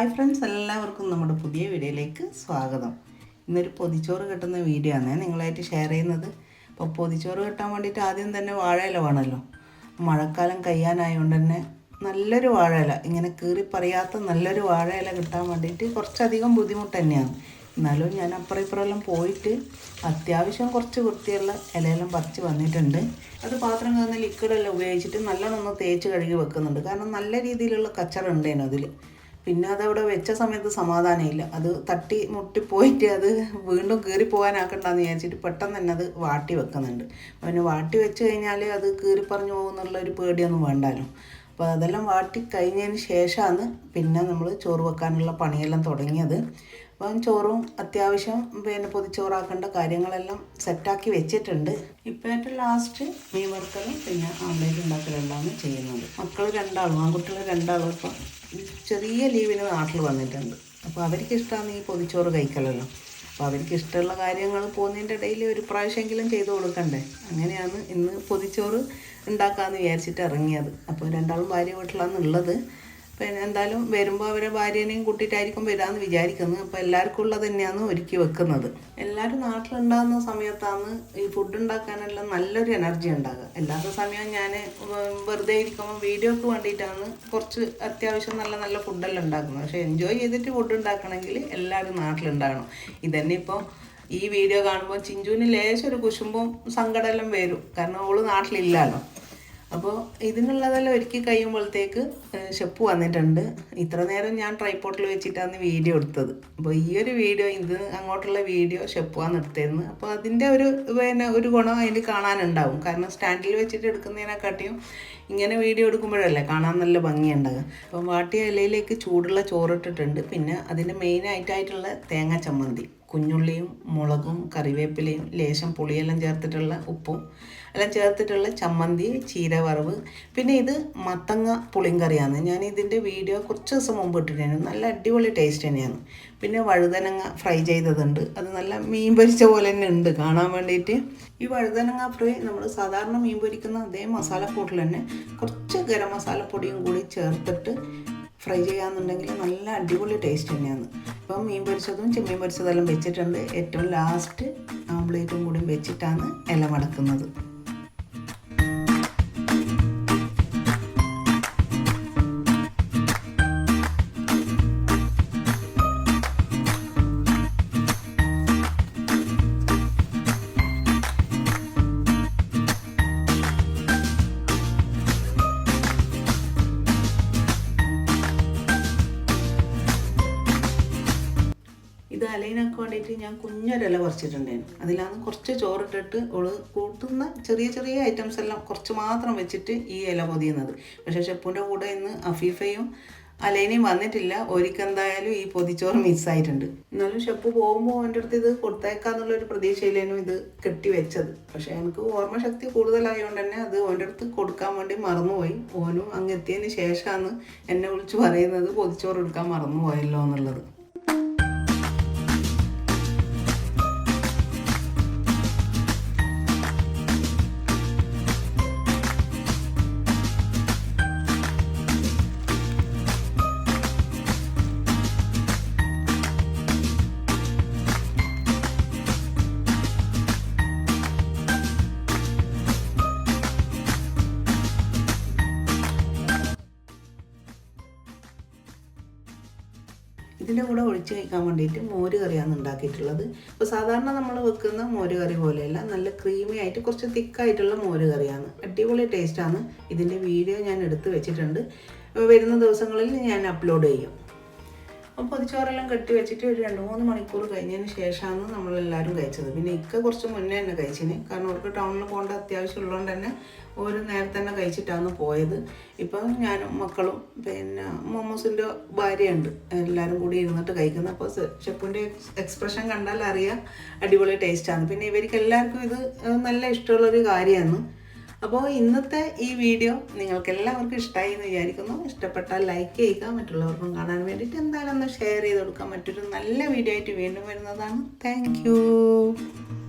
Hi friends എല്ലാവർക്കും നമ്മുടെ പുതിയ വീഡിയോയിലേക്ക് സ്വാഗതം. ഇന്നൊരു പൊതിച്ചോറ് കിട്ടുന്ന വീഡിയോ ആണ്. നിങ്ങളായിട്ട് ഷെയർ ചെയ്യുന്നത്. അപ്പോൾ പൊതിച്ചോറ് കിട്ടാൻ വേണ്ടിയിട്ട് ആദ്യം തന്നെ വാഴയില വേണമല്ലോ. മഴക്കാലം കഴിയാനായതുകൊണ്ട് തന്നെ നല്ലൊരു വാഴയില. ഇങ്ങനെ കീറി പറയാത്ത നല്ലൊരു വാഴയില കിട്ടാൻ വേണ്ടിയിട്ട് കുറച്ചധികം ബുദ്ധിമുട്ട് തന്നെയാണ്. എന്നാലും ഞാൻ അപ്പുറം ഇപ്പുറമെല്ലാം പോയിട്ട് അത്യാവശ്യം കുറച്ച് വൃത്തിയുള്ള ഇലയെല്ലാം പറിച്ച് വന്നിട്ടുണ്ട്. അത് പാത്രം കഴുകുന്ന ലിക്വിഡെല്ലാം ഉപയോഗിച്ചിട്ട് നല്ലോണം ഒന്ന് തേച്ച് കഴുകി വെക്കുന്നുണ്ട്. കാരണം നല്ല രീതിയിലുള്ള കച്ചറ ഉണ്ടേനു അതിൽ പിന്നെ അതവിടെ വെച്ച സമയത്ത് സമാധാനമില്ല. അത് തട്ടി മുട്ടിപ്പോയിട്ട് അത് വീണ്ടും കീറി പോകാനാക്കണ്ടെന്ന് വിചാരിച്ചിട്ട് പെട്ടെന്ന് തന്നെ അത് വാട്ടി വെക്കുന്നുണ്ട്. പിന്നെ വാട്ടി വെച്ച് കഴിഞ്ഞാൽ അത് കീറി പറഞ്ഞു പോകുന്നുള്ള ഒരു പേടിയൊന്നും വേണ്ടാലോ. അപ്പോൾ അതെല്ലാം വാട്ടി കഴിഞ്ഞതിന് ശേഷമാണ് പിന്നെ നമ്മൾ ചോറ് വെക്കാനുള്ള പണിയെല്ലാം തുടങ്ങിയത്. അപ്പം ചോറും അത്യാവശ്യം പിന്നെ പൊതിച്ചോറാക്കേണ്ട കാര്യങ്ങളെല്ലാം സെറ്റാക്കി വെച്ചിട്ടുണ്ട്. ഏറ്റവും ലാസ്റ്റ് മീൻ വറുക്കലും പിന്നെ ആംലേറ്റ് ഉണ്ടാക്കലെല്ലാമാണ് ചെയ്യുന്നത്. മക്കൾ രണ്ടാളും ആൺകുട്ടികൾ രണ്ടാളും ഇപ്പം ചെറിയ ലീവിന് നാട്ടിൽ വന്നിട്ടുണ്ട്. അപ്പോൾ അവർക്ക് ഇഷ്ടമാണ് ഈ പൊതിച്ചോറ് കഴിക്കലല്ലോ. അപ്പോൾ അവർക്ക് ഇഷ്ടമുള്ള കാര്യങ്ങൾ പോകുന്നതിന്റെ ഇടയിൽ ഒരു പ്രാവശ്യമെങ്കിലും ചെയ്തു കൊടുക്കണ്ടേ? അങ്ങനെയാണ് ഇന്ന് പൊതിച്ചോറ് ഉണ്ടാക്കാമെന്ന് വിചാരിച്ചിട്ട് ഇറങ്ങിയത്. അപ്പോൾ രണ്ടാളും ഭാര്യ വീട്ടിലാണ് ഉള്ളത് പിന്നെ എന്തായാലും വരുമ്പോൾ അവരെ ഭാര്യേനെയും കൂട്ടിയിട്ടായിരിക്കും വരാമെന്ന് വിചാരിക്കുന്നത് അപ്പോൾ എല്ലാവർക്കും ഉള്ളത് തന്നെയാണ് ഒരുക്കി വെക്കുന്നത്. എല്ലാവരും നാട്ടിലുണ്ടാകുന്ന സമയത്താണ് ഈ ഫുഡ് ഉണ്ടാക്കാനെല്ലാം നല്ലൊരു എനർജി ഉണ്ടാകുക. അല്ലാത്ത സമയം ഞാൻ വെറുതെ ഇരിക്കുമ്പോൾ വീഡിയോക്ക് വേണ്ടിയിട്ടാണ് കുറച്ച് അത്യാവശ്യം നല്ല നല്ല ഫുഡെല്ലാം ഉണ്ടാക്കുന്നത്. പക്ഷേ എൻജോയ് ചെയ്തിട്ട് ഫുഡ് ഉണ്ടാക്കണമെങ്കിൽ എല്ലാവരും നാട്ടിലുണ്ടാകണം. ഇതന്നെ ഇപ്പോൾ ഈ വീഡിയോ കാണുമ്പോൾ ചിഞ്ചുവിന് ലേശം ഒരു കുശുമ്പും സങ്കടമെല്ലാം വരും. കാരണം അവൾ നാട്ടിലില്ലല്ലോ അപ്പോൾ ഇതിനുള്ളതെല്ലാം ഒരുക്കി കഴിയുമ്പോഴത്തേക്ക് ഷെപ്പ് വന്നിട്ടുണ്ട്. ഇത്ര നേരം ഞാൻ ട്രൈപ്പോട്ടിൽ വെച്ചിട്ടാണ് വീഡിയോ എടുത്തത്. അപ്പോൾ ഈ ഒരു വീഡിയോ ഇത് അങ്ങോട്ടുള്ള വീഡിയോ ഷെപ്പുവാന്ന് എടുത്തിരുന്നു അപ്പോൾ അതിന്റെ ഒരു പിന്നെ ഒരു ഗുണം അതിൽ കാണാനുണ്ടാവും. കാരണം സ്റ്റാൻഡിൽ വെച്ചിട്ട് എടുക്കുന്നതിനെക്കാട്ടിയും ഇങ്ങനെ വീഡിയോ എടുക്കുമ്പോഴല്ലേ കാണാൻ നല്ല ഭംഗിയുണ്ടാകുക അപ്പം വാട്ടിയ ഇലയിലേക്ക് ചൂടുള്ള ചോറിട്ടിട്ടുണ്ട്. പിന്നെ അതിന്റെ മെയിനായിട്ടായിട്ടുള്ള തേങ്ങ ചമ്മന്തി. കുഞ്ഞുള്ളിയും മുളകും കറിവേപ്പിലയും ലേശം പുളിയെല്ലാം ചേർത്തിട്ടുള്ള ഉപ്പും എല്ലാം ചേർത്തിട്ടുള്ള ചമ്മന്തി ചീര വറവ് പിന്നെ ഇത് മത്തങ്ങ പുളിങ്കറിയാണ് ഞാൻ ഇതിന്റെ വീഡിയോ കുറച്ച് ദിവസം മുമ്പ് ഇട്ടിട്ടുണ്ടായിരുന്നു. നല്ല അടിപൊളി ടേസ്റ്റ് തന്നെയാണ്. പിന്നെ വഴുതനങ്ങ ഫ്രൈ ചെയ്തതുണ്ട്. അത് നല്ല മീൻ പൊരിച്ച പോലെ തന്നെ ഉണ്ട്. കാണാൻ വേണ്ടിയിട്ട്. ഈ വഴുതനങ്ങ ഫ്രൈ നമ്മൾ സാധാരണ മീൻ പൊരിക്കുന്ന അതേ മസാലക്കൂട്ടിൽ തന്നെ കുറച്ച് ഗരം മസാലപ്പൊടിയും കൂടി ചേർത്തിട്ട് ഫ്രൈ ചെയ്യാന്നുണ്ടെങ്കിൽ നല്ല അടിപൊളി ടേസ്റ്റ് തന്നെയാണ്. ഇപ്പം മീൻ പൊരിച്ചതും ചെമ്മീൻ പൊരിച്ചതെല്ലാം വെച്ചിട്ടുണ്ട്. ഏറ്റവും ലാസ്റ്റ് ആംപ്ലേറ്റും കൂടി വെച്ചിട്ടാണ് ഇല മടക്കുന്നത്. വേണ്ടിയിട്ട് ഞാൻ കുഞ്ഞൊരില പറിച്ചിട്ടുണ്ടായിരുന്നു. അതിലാണ് കുറച്ച് ചോറിട്ടിട്ട് ഓൾ കൂട്ടുന്ന ചെറിയ ചെറിയ ഐറ്റംസ് എല്ലാം കുറച്ച് മാത്രം വെച്ചിട്ട് ഈ ഇല പൊതിയുന്നത്. പക്ഷേ ഷെപ്പൂന്റെ കൂടെ ഇന്ന് അഫീഫയും അലൈനയും വന്നിട്ടില്ല. ഒരിക്കെന്തായാലും ഈ പൊതിച്ചോറ് മിസ്സായിട്ടുണ്ട് എന്നാലും ഷെപ്പ് പോകുമ്പോൾ എന്റെ അടുത്ത് ഇത് കൊടുത്തേക്കാന്നുള്ളൊരു പ്രതീക്ഷയിലേനും ഇത് കെട്ടി വെച്ചത്. പക്ഷേ എനിക്ക് ഓർമ്മശക്തി കൂടുതലായതുകൊണ്ട് തന്നെ അത് ഓന്റെ അടുത്ത് കൊടുക്കാൻ വേണ്ടി മറന്നുപോയി. ഓനും അങ്ങ് എത്തിയതിന് ശേഷമാണ് എന്നെ വിളിച്ച് പറയുന്നത് പൊതിച്ചോറ് എടുക്കാൻ മറന്നുപോയല്ലോ എന്നുള്ളത്. ഇതിന്റെ കൂടെ ഒഴിച്ച് കഴിക്കാൻ വേണ്ടിയിട്ട് മോര് കറിയാണ് ഉണ്ടാക്കിയിട്ടുള്ളത്. അപ്പോൾ സാധാരണ നമ്മൾ വെക്കുന്ന മോര് കറി പോലെയല്ല നല്ല ക്രീമി ആയിട്ട് കുറച്ച് തിക്കായിട്ടുള്ള മോര് കറിയാണ്. അടിപൊളി ടേസ്റ്റാണ് ഇതിന്റെ വീഡിയോ ഞാൻ എടുത്ത് വെച്ചിട്ടുണ്ട്. വരുന്ന ദിവസങ്ങളിൽ ഞാൻ അപ്ലോഡ് ചെയ്യും. അപ്പോൾ പൊതിച്ചോറെല്ലാം കെട്ടി വെച്ചിട്ട് ഒരു രണ്ട് മൂന്ന് മണിക്കൂർ കഴിഞ്ഞതിന് ശേഷമാണ് നമ്മളെല്ലാവരും കഴിച്ചത്. പിന്നെ ഇക്ക കുറച്ച് മുന്നേ തന്നെ കഴിച്ചിന്. കാരണം അവർക്ക് ടൗണിൽ പോകേണ്ട അത്യാവശ്യം ഉള്ളതുകൊണ്ട് തന്നെ ഒരു നേരത്തെ തന്നെ കഴിച്ചിട്ടാണ് പോയത്. ഇപ്പം ഞാനും മക്കളും പിന്നെ മൊമ്മൂസിന്റെ ഭാര്യയുണ്ട്. എല്ലാവരും കൂടി ഇരുന്നിട്ട് കഴിക്കുന്നത് അപ്പോൾ ഷെഫിന്റെ എക്സ്പ്രഷൻ കണ്ടാൽ അറിയാം. അടിപൊളി ടേസ്റ്റാണ് പിന്നെ ഇവർക്ക് എല്ലാവർക്കും ഇത് നല്ല ഇഷ്ടമുള്ളൊരു കാര്യമാണ്. അപ്പോൾ ഇന്നത്തെ ഈ വീഡിയോ നിങ്ങൾക്ക് എല്ലാവർക്കും ഇഷ്ടമായി എന്ന് വിചാരിക്കുന്നു. ഇഷ്ടപ്പെട്ടാൽ ലൈക്ക് ചെയ്യുക മറ്റുള്ളവർക്കും കാണാൻ വേണ്ടിയിട്ട് എന്തായാലും ഒന്ന് ഷെയർ ചെയ്ത് കൊടുക്കാം മറ്റൊരു നല്ല വീഡിയോ ആയിട്ട് വീണ്ടും വരുന്നതാണ്. താങ്ക്